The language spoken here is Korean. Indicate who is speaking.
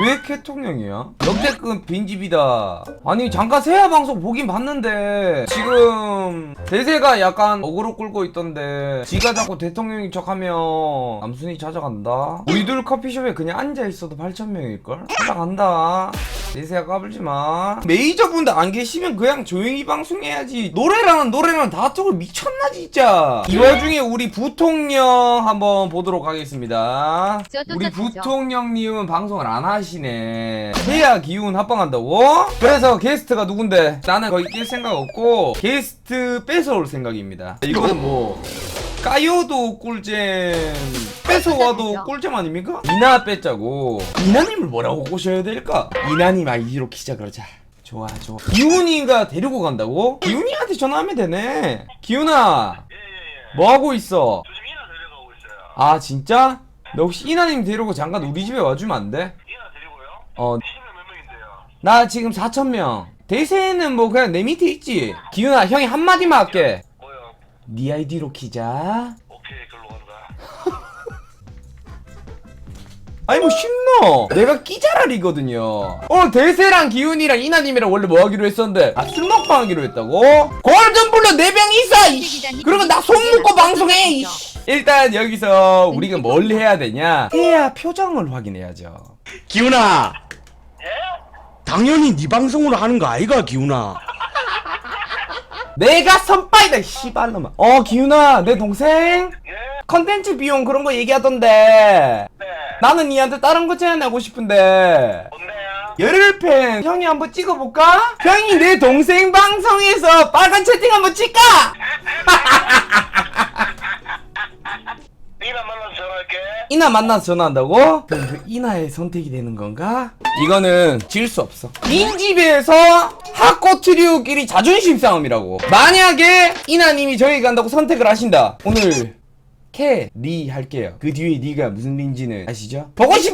Speaker 1: 왜 대통령이야? 역대급 빈집이다. 아니 잠깐 세아 방송 보긴 봤는데 지금 대세가 약간 어그로 끌고 있던데 지가 자꾸 대통령인 척하면 남순이 찾아간다. 우리들 커피숍에 그냥 앉아 있어도 8천 명일걸? 찾아간다. 대세야 까불지 마. 메이저분들 안 계시면 그냥 조용히 방송해야지. 노래랑 노래랑 다투고 미쳤나 진짜. 이 와중에 우리 부통령 한번 보도록 하겠습니다. 우리. 부통령님은 방송을 안 하시 네. 해야 기운 합방한다고? 그래서 게스트가 누군데? 나는 거기 낄 생각 없고 게스트 뺏어올 생각입니다. 이거는 뭐 까요도 꿀잼 뺏어와도 꿀잼 아닙니까? 이나 뺏자고 이나님을 뭐라고 꼬셔야 될까? 이나님 아이디로 키자 그러자 좋아 좋아 기훈이가 데리고 간다고? 기훈이한테 전화하면 되네 기훈아
Speaker 2: 예예예.
Speaker 1: 뭐하고 있어?
Speaker 2: 요즘 이나 데려가고 있어요.
Speaker 1: 아 진짜? 너 혹시 이나님 데리고 잠깐 우리 집에 와주면 안 돼? 어,
Speaker 2: 시면 몇 명인데요?
Speaker 1: 나 지금 4천명 대세는 뭐 그냥 내 밑에 있지 기훈아 형이 한마디만 할게
Speaker 2: 뭐요?
Speaker 1: 네 아이디로 키자
Speaker 2: 오케이 글로 간다.
Speaker 1: 아니 뭐 쉽노 내가 끼자랄이거든요 오늘 대세랑 기훈이랑 이나님이랑 원래 뭐 하기로 했었는데 아 술 먹방 하기로 했다고? 골든블루 4병 있어 이씨 그리고 나손 묶고 방송해 이씨 일단 여기서 우리가 뭘 해야 되냐 해야 표정을 확인해야죠
Speaker 3: 기훈아
Speaker 2: 예?
Speaker 3: 당연히 네 방송으로 하는 거 아이가 기훈아
Speaker 1: 내가 선빠이다 씨발놈아 어 기훈아 내 동생
Speaker 2: 예?
Speaker 1: 컨텐츠 비용 그런 거 얘기하던데
Speaker 2: 네.
Speaker 1: 나는 니한테 다른 거 제안하고 싶은데
Speaker 2: 뭔데요?
Speaker 1: 열흘팬 형이 한번 찍어볼까? 형이 내 동생 방송에서 빨간 채팅 한번 찍까?
Speaker 2: 이나 만나서 전화할게.
Speaker 1: 이나 만나서 전화한다고? 그럼 그 이나의 선택이 되는 건가? 이거는 질 수 없어 인집에서 하코 트리오끼리 자존심 싸움이라고 만약에 이나님이 저희 간다고 선택을 하신다 오늘 캐, 리 할게요 그 뒤에 리가 무슨 리인지는 아시죠? 보고 싶어!